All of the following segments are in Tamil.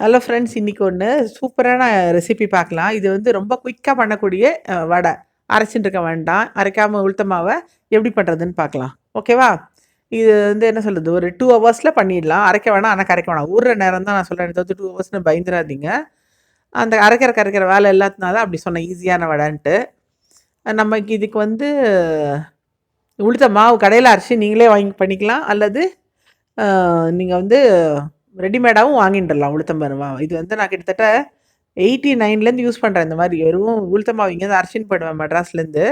ஹலோ ஃப்ரெண்ட்ஸ் இன்றைக்கி ஒன்று சூப்பரான ரெசிபி பார்க்கலாம். இது வந்து ரொம்ப குயிக்காக பண்ணக்கூடிய வடை. அரைச்சிட்டு இருக்க வேண்டாம். அரைக்காமல் உளுத்த மாவை எப்படி பண்ணுறதுன்னு பார்க்கலாம். ஓகேவா இது வந்து என்ன சொல்கிறது ஒரு டூ ஹவர்ஸில் பண்ணிடலாம். அரைக்க வேணாம் ஆனால் கரைக்க வேணாம். ஊர்ற நேரம் தான் நான் சொல்கிறேன் தவிர்த்து டூ ஹவர்ஸ்னு பயந்துடாதீங்க அந்த அரைக்கிற கரைக்கிற வேலை எல்லாத்தினால அப்படி சொன்னேன். ஈஸியான வடைன்ட்டு. நமக்கு இதுக்கு வந்து உளுத்த மாவு கடையில் அரைச்சி நீங்களே வாங்கி பண்ணிக்கலாம். அல்லது நீங்கள் வந்து ரெடிமேடாகவும் வாங்கிட்டுலாம் உளுத்தம்பருவா இது வந்து நான் கிட்டத்தட்ட எயிட்டி நைன்லேருந்து யூஸ் பண்ணுறேன் இந்த மாதிரி. வெறும் உளுத்தமாவு இங்கே தான் போயிடுவேன் மெட்ராஸ்லேருந்து.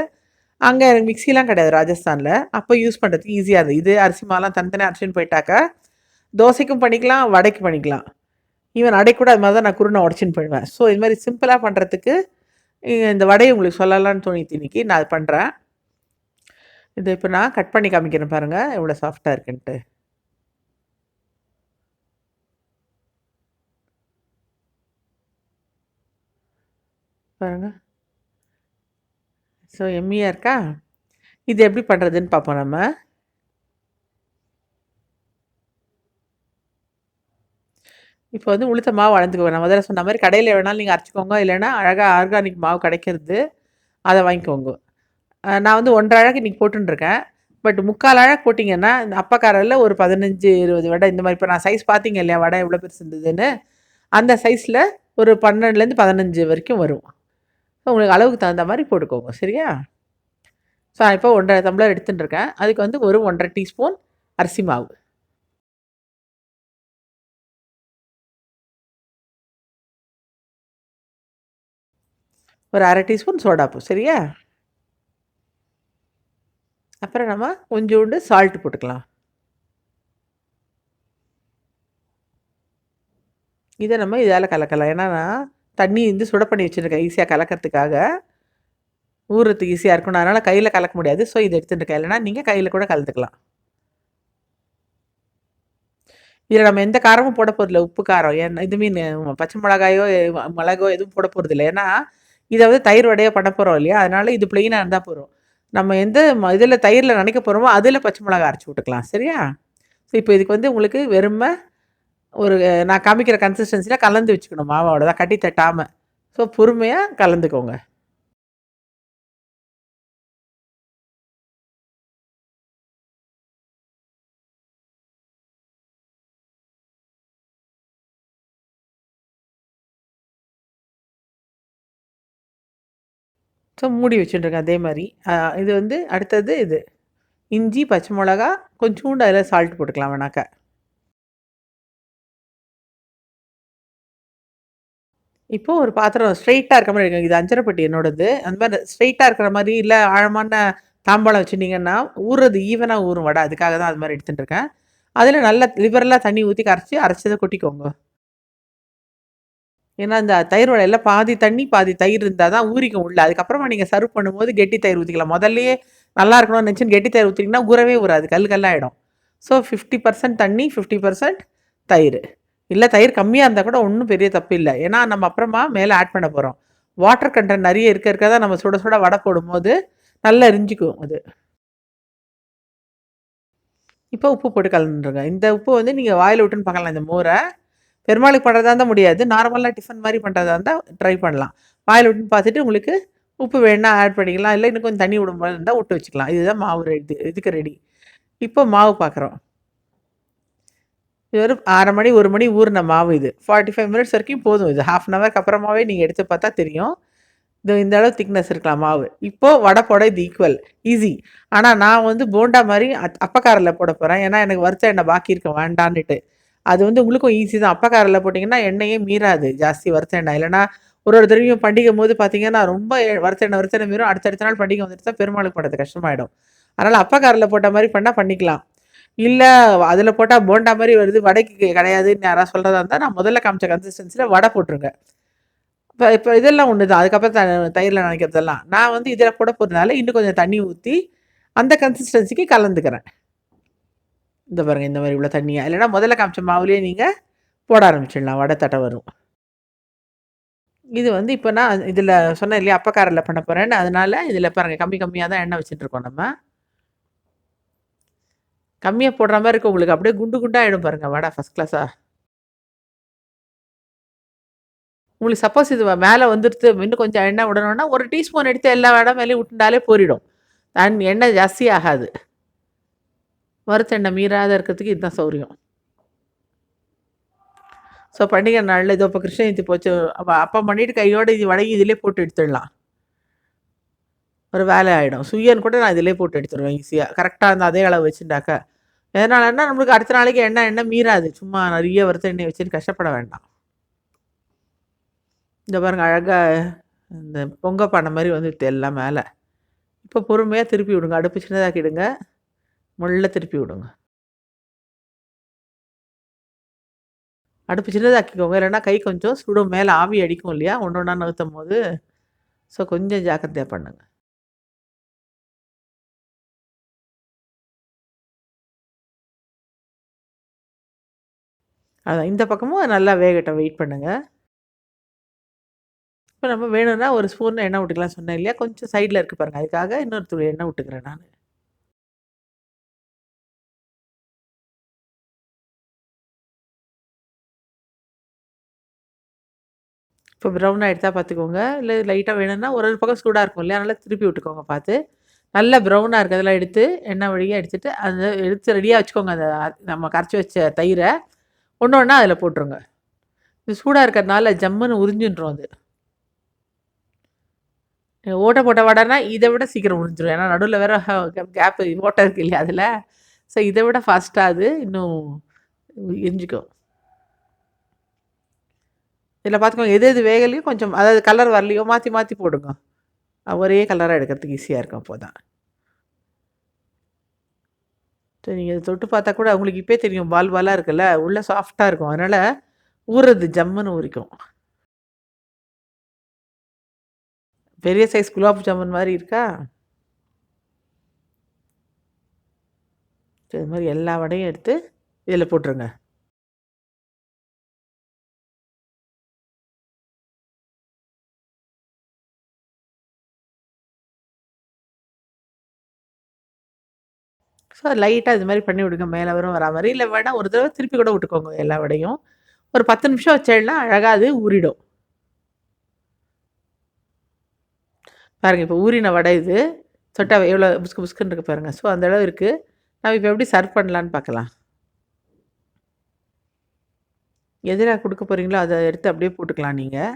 அங்கே எனக்கு மிக்சிலாம் கிடையாது ராஜஸ்தானில். அப்போ யூஸ் பண்ணுறதுக்கு ஈஸியாக இருந்தது. இது அரிசி மாலாம் தனித்தனியாக அரிசின்னு போயிட்டாக்கா தோசைக்கும் பண்ணிக்கலாம் வடைக்கு பண்ணிக்கலாம். ஈவன் அடை கூட அது மாதிரி தான் நான் குருணை உடச்சின்னு போயிடுவேன். ஸோ இது மாதிரி சிம்பிளாக பண்ணுறதுக்கு இந்த வடையை உங்களுக்கு சொல்லலாம்னு தோணித்து இன்னைக்கு நான் அது பண்ணுறேன் இதை இப்போ நான் கட் பண்ணி காமிக்கிறேன் பாருங்கள் எவ்வளோ சாஃப்டாக இருக்குன்ட்டு. பாருங்க. ஸோ எம்மியாக இருக்கா? இது எப்படி பண்ணுறதுன்னு பார்ப்போம் நம்ம. இப்போ வந்து உளுத்த மாவு வளர்ந்துக்கோங்க நான் முதல்ல சொன்ன மாதிரி கடையில் வேணாலும் நீங்கள் அரைச்சிக்கோங்க. இல்லைன்னா அழகாக ஆர்கானிக் மாவு கிடைக்கிறது அதை வாங்கிக்கோங்க. நான் வந்து ஒன்றரை அழகு இன்றைக்கி போட்டுருக்கேன் பட் முக்கால் அழகு போட்டிங்கன்னா இந்த அப்பக்காரில் ஒரு பதினஞ்சு இருபது வடை இந்த மாதிரி. இப்போ நான் சைஸ் பார்த்தீங்க இல்லையா வடை எவ்வளோ பெருசு இருந்ததுன்னு. அந்த சைஸில் ஒரு பன்னெண்டுலேருந்து பதினஞ்சு வரைக்கும் வரும். உங்களுக்கு அளவுக்கு தகுந்த மாதிரி போட்டுக்கோங்க சரியா? ஸோ நான் இப்போ ஒன்றரை தம்ளர் எடுத்துட்டுருக்கேன் அதுக்கு வந்து ஒரு ஒன்றரை டீஸ்பூன் அரிசி மாவு. ஒரு அரை டீஸ்பூன் சோடாப்பு சரியா? அப்புறம் நம்ம கொஞ்சோண்டு சால்ட் போட்டுக்கலாம். இதை நம்ம இதால் கலக்கலாம். ஏன்னா தண்ணி வந்து சுட பண்ணி வச்சுருக்கேன் ஈஸியாக கலக்கிறதுக்காக. ஊறுறதுக்கு ஈஸியாக இருக்கணும் அதனால் கையில் கலக்க முடியாது. ஸோ இதை எடுத்துகிட்டு இல்லைனா நீங்கள் கையில் கூட கலந்துக்கலாம். இதில் நம்ம எந்த காரமும் போட போகிறதில்ல உப்பு காரம். ஏன்னா இது மீன் பச்சை மிளகாயோ மிளகோ எதுவும் போட போகிறதில்ல ஏன்னா இதை வந்து தயிர் வடையாக பண்ண போகிறோம் இல்லையா? அதனால் இது பிளெயினாக இருந்தால் போகிறோம் நம்ம எந்த இதில் தயிரில் நினைக்க போகிறோமோ அதில் பச்சை மிளகா அரைச்சி விட்டுக்கலாம். சரியா? ஸோ இப்போ இதுக்கு வந்து உங்களுக்கு வெறுமை ஒரு நான் காமிக்கிற கன்சிஸ்டன்சியில் கலந்து வச்சுக்கணும் மாவோட தான் கட்டி தட்டாமல் ஸோ பொறுமையாக கலந்துக்கோங்க. ஸோ மூடி வச்சுட்டுருக்கேன் அதே மாதிரி. இது வந்து அடுத்தது இது. இஞ்சி பச்சை மிளகா கொஞ்சோண்டு அதில் சால்ட் போட்டுக்கலாம் வேணாக்கா. இப்போ ஒரு பாத்திரம் ஸ்ட்ரைட்டாக இருக்க மாதிரி இருக்கும் இது அஞ்சரைப்பட்டி என்னோடது. அந்த மாதிரி ஸ்ட்ரைட்டாக இருக்கிற மாதிரி இல்லை ஆழமான தாம்பாளம் வச்சுட்டிங்கன்னா ஊறுறது ஈவனாக ஊறும் வடை. அதுக்காக தான் அது மாதிரி எடுத்துட்டு இருக்கேன். அதில் நல்ல லிவரெல்லாம் தண்ணி ஊற்றி கரைச்சி அரைச்சதை கொட்டிக்கோங்க. ஏன்னா இந்த தயிர் வடையில் பாதி தண்ணி பாதி தயிர் இருந்தால் தான் ஊறிக்கும் உள்ள. அதுக்கப்புறமா நீங்கள் சர்வ் பண்ணும்போது கெட்டி தயிர் ஊற்றிக்கலாம் முதல்லையே நல்லா இருக்கணும்னு நினச்சின்னு கெட்டி தயிர் ஊற்றிங்கன்னா ஊறவே ஊறாது. கல் கல்லாயிடும். ஸோ ஃபிஃப்டி பர்சன்ட் தண்ணி ஃபிஃப்டி பர்சன்ட் தயிர். இல்லை தயிர் கம்மியாக இருந்தால் கூட ஒன்றும் பெரிய தப்பு இல்லை. ஏன்னா நம்ம அப்புறமா மேலே ஆட் பண்ண போகிறோம் வாட்டர் கண்டென்ட் நிறைய இருக்க இருக்க தான் நம்ம சுட சுட வடை போடும்போது நல்லா எரிஞ்சிக்கும் அது. இப்போ உப்பு போட்டு கலந்துருங்க. இந்த உப்பு வந்து நீங்கள் வாயில் விட்டுன்னு பார்க்கலாம். இந்த மோரை. பெருமாளுக்கு பண்ணுறதா இருந்தால் முடியாது. நார்மலாக டிஃபன் மாதிரி பண்ணுறதா இருந்தால் ட்ரை பண்ணலாம். வாயில் விட்டுன்னு பார்த்துட்டு உங்களுக்கு உப்பு வேணா ஆட் பண்ணிக்கலாம். இல்லை இன்னும் கொஞ்சம் தண்ணி விடும் போது இருந்தால் விட்டு வச்சுக்கலாம். இதுதான் மாவு ரெடி இதுக்கு ரெடி இப்போ மாவு பார்க்குறோம். வெறும் அரை மணி ஒரு மணி ஊறின மாவு இது. ஃபார்ட்டி ஃபைவ் மினிட்ஸ் வரைக்கும் போதும் இது. ஹாஃப் அன் ஹவருக்கு அப்புறமாவே நீங்கள் எடுத்து பார்த்தா தெரியும். இது இந்த அளவு திக்னஸ் இருக்கலாம் மாவு. இப்போது வடை போட இது ஈக்குவல் ஈஸி ஆனால் நான் வந்து போண்டா மாதிரி அப்பக்காரில் போட போகிறேன் ஏன்னா எனக்கு வறுத்த எண்ணெய் பாக்கி இருக்க வேண்டான்னுட்டு. அது வந்து உங்களுக்கும் ஈஸி தான். அப்பக்காரில் போட்டிங்கன்னா எண்ணெயே மீறாது. ஜாஸ்தி வறுத்த எண்ணெய். இல்லைன்னா ஒரு ஒரு தடவையும் பண்டிகை போது பார்த்தீங்கன்னா ரொம்ப வறுத்த எண்ணெய் வறுத்த எண்ணெய் மீறும். அடுத்தடுத்த நாள் பண்டிகை வந்துட்டு தான் பெருமாளுக்கு போடுறது கஷ்டமாயிடும். அதனால் அப்பக்காரில் போட்ட மாதிரி பண்ணால் பண்ணிக்கலாம். இல்லை அதில் போட்டால் போண்டா மாதிரி வருது வடைக்கு கிடையாதுன்னு யாராவது சொல்கிறதா இருந்தால் நான் முதல்ல காமிச்ச கன்சிஸ்டன்சியில் வடை போட்டுருங்க. இப்போ இப்போ இதெல்லாம் ஒன்று தான் அதுக்கப்புறம் த தயிரில் நினைக்கிறதெல்லாம். நான் வந்து இதில் போட போகிறதுனால இன்னும் கொஞ்சம் தண்ணி ஊற்றி அந்த கன்சிஸ்டன்சிக்கு கலந்துக்கிறேன். இந்த பாருங்கள் இந்த மாதிரி இவ்வளோ தண்ணியாக இல்லைன்னா முதல்ல காமிச்ச மாவுலேயே நீங்கள் போட ஆரம்பிச்சிடலாம் வடை தட்டை வரும். இது வந்து இப்போ நான் இதில் சொன்னேன் இல்லையா அப்பக்காரில் பண்ண போகிறேன்னு அதனால் இதில் பாருங்கள் கம்மி கம்மியாக தான் எண்ணெய் வச்சுட்டுருக்கோம் நம்ம. கம்மியாக போடுற மாதிரி இருக்கும் உங்களுக்கு அப்படியே குண்டு குண்டாக ஆகிடும் பாருங்கள் வடை ஃபஸ்ட் கிளாஸாக உங்களுக்கு சப்போஸ் இது மேலே வந்துடுது இன்னும் கொஞ்சம் எண்ணெய் விடணும்னா ஒரு டீஸ்பூன் எடுத்து எல்லா இடம் மேலேயும் விட்டுண்டாலே போரிடும். தன் எண்ணெய் ஜாஸ்தி ஆகாது. வறுத்த எண்ணெய் மீறாத இருக்கிறதுக்கு இதுதான் சௌரியம். ஸோ பண்டிகை நாளில் இதோ இப்போ கிருஷ்ணஜெயந்தி போச்சு. அப்போ அப்போ பண்ணிட்டு கையோடு இது வடகி இதிலே போட்டு எடுத்துடலாம். ஒரு வேலை ஆகிடும் சுயன் கூட நான் இதிலே போட்டு எடுத்துடுவேன் ஈஸியாக கரெக்டாக அந்த அதே அளவு வச்சுட்டாக்கா. எதனாலன்னா நம்மளுக்கு அடுத்த நாளைக்கு எண்ணெய் எண்ணெய் மீறாது. சும்மா நிறைய வருத்த எண்ணெய் வச்சுட்டு கஷ்டப்பட வேண்டாம். இந்த பாருங்க அழகாக இந்த பொங்க பானை மாதிரி வந்துடுது எல்லாம் மேலே. இப்போ பொறுமையாக திருப்பி விடுங்க. அடுப்பு சின்னதாக்கிடுங்க முள்ள திருப்பி விடுங்க. அடுப்பு சின்னதாக்கிக்கோங்க. இல்லைன்னா கை கொஞ்சம் சுடும் மேலே ஆவி அடிக்கும் இல்லையா? ஒன்று ஒன்றா நகர்த்தும் போது. ஸோ கொஞ்சம் ஜாக்கிரதையாக பண்ணுங்கள் அதான் இந்த பக்கமும் நல்லா வேகட்டும். வெயிட் பண்ணுங்கள் இப்போ நம்ம வேணும்னா ஒரு ஸ்பூன் எண்ணெய் விட்டுக்கலாம் சொன்னேன் இல்லையா? கொஞ்சம் சைடில் இருக்குது பாருங்கள் அதுக்காக இன்னொரு துளி எண்ணெய் விட்டுக்கிறேன் நான். இப்போ ப்ரௌன் ஆகிடுதா பார்த்துக்கோங்க இல்லை லைட்டாக வேணும்னா ஒரு ஒரு பக்கம் சூடாக இருக்கும் இல்லையா? அதனால் திருப்பி விட்டுக்கோங்க பார்த்து. நல்லா ப்ரௌனாக இருக்குது அதெல்லாம் எடுத்து எண்ணெய் வழியாக எடுத்துகிட்டு அதை எடுத்து ரெடியாக வச்சுக்கோங்க. அந்த நம்ம கரைச்சி வச்ச தயிரை. ஒன்று ஒன்றா அதில் போட்டுருங்க. இது சூடாக இருக்கிறதுனால ஜம்முன்னு உறிஞ்சின்றோம் அது. ஓட்டை போட்ட வடைனா இதை விட சீக்கிரம் உறிஞ்சிடும் ஏன்னா நடுவில் வேறு கேப்பு ஓட்டை இருக்கு இல்லையா அதில். ஸோ இதை விட ஃபாஸ்ட்டாக அது இன்னும் எரிஞ்சிக்கும். இதில் பார்த்துக்கோங்க எது எது வேகலையும் கொஞ்சம் அதாவது கலர் வரலையோ மாற்றி மாற்றி போடுங்க. ஒரே கலராக எடுக்கிறதுக்கு ஈஸியாக இருக்கும் அப்போ தான் சரி நீங்கள் தொட்டு பார்த்தா கூட அவங்களுக்கு இப்போ தெரியும். பால் பாலாக இருக்குல்ல உள்ளே சாஃப்டாக இருக்கும். அதனால் ஊறுறது ஜம்முன்னு ஊறிக்கும். பெரிய சைஸ் குலாப் ஜாமுன் மாதிரி இருக்கா? இது மாதிரி எல்லா வடையும் எடுத்து இதில் போட்டுருங்க. ஸோ லைட்டாக இது மாதிரி பண்ணி விடுங்க. மேலே வரும் வரா மாதிரி. இல்லை வேணால் ஒரு தடவை திருப்பி கூட விட்டுக்கோங்க எல்லா வடையும். ஒரு பத்து நிமிஷம் வச்சேன்னா அழகாக அது ஊறிடும். பாருங்கள் இப்போ ஊறின வடை இது. சொட்டா எவ்வளோ புஸ்கு புஸ்குன்னு இருக்கு பாருங்கள் ஸோ அந்த அளவு இருக்குது நம்ம இப்போ எப்படி சர்வ் பண்ணலான்னு பார்க்கலாம். எதிராக கொடுக்க போகிறீங்களோ அதை எடுத்து அப்படியே போட்டுக்கலாம் நீங்கள்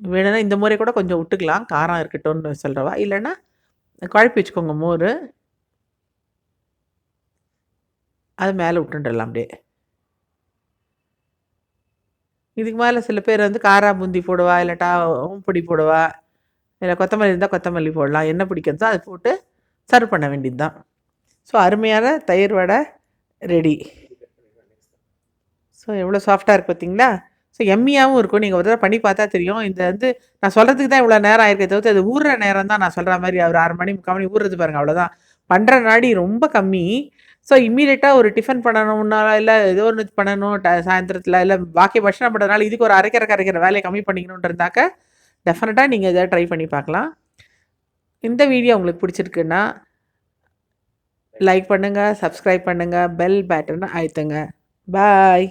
வேணும்னா இந்த முறை கூட கொஞ்சம் விட்டுக்கலாம். காரம் இருக்கட்டும்னு சொல்கிறவா இல்லைன்னா குழப்பி வச்சுக்கோங்க மோர். அது மேலே விட்டுடலாம் அப்படியே. இதுக்கு மேலே சில பேர் வந்து காரா பூந்தி போடுவா இல்லாட்டா பொடி போடுவா இல்லை கொத்தமல்லி இருந்தால் கொத்தமல்லி போடலாம் என்ன பிடிக்கிறதோ அதை போட்டு சர்வ் பண்ண வேண்டியது தான் ஸோ அருமையான தயிர் வடை ரெடி ஸோ எவ்வளோ சாஃப்டாக இருக்குது பார்த்தீங்களா ஸோ எம்மியாகவும் இருக்கும். நீங்கள் ஒரு தடவை பண்ணி பார்த்தா தெரியும். இந்த வந்து நான் சொல்கிறதுக்கு தான் இவ்வளோ நேரம் ஆயிருக்கே தவிர்த்து அது ஊறுற நேரம் தான் நான் சொல்கிற மாதிரி ஒரு ஆறு மணி முக்கால் மணி ஊறுறது பாருங்கள் அவ்வளோதான் பண்ணுற நாடி ரொம்ப கம்மி. ஸோ இம்மீடியட்டாக ஒரு டிஃபன் பண்ணணும்னால இல்லை ஏதோ ஒன்று பண்ணணும் ட சாயந்தரத்தில் இல்லை பாக்கி பட்சணம் பண்ணுறதுனால இதுக்கு ஒரு அரைக்கிற கரைக்கிற வேலையை கம்மி பண்ணிக்கணுன்ட்டு இருந்தாக்க டெஃபினட்டாக நீங்கள் இதை ட்ரை பண்ணி பார்க்கலாம். இந்த வீடியோ உங்களுக்கு பிடிச்சிருக்குன்னா லைக் பண்ணுங்கள் சப்ஸ்கிரைப் பண்ணுங்கள் பெல் பேட்டர்னு அழுத்துங்க. பாய்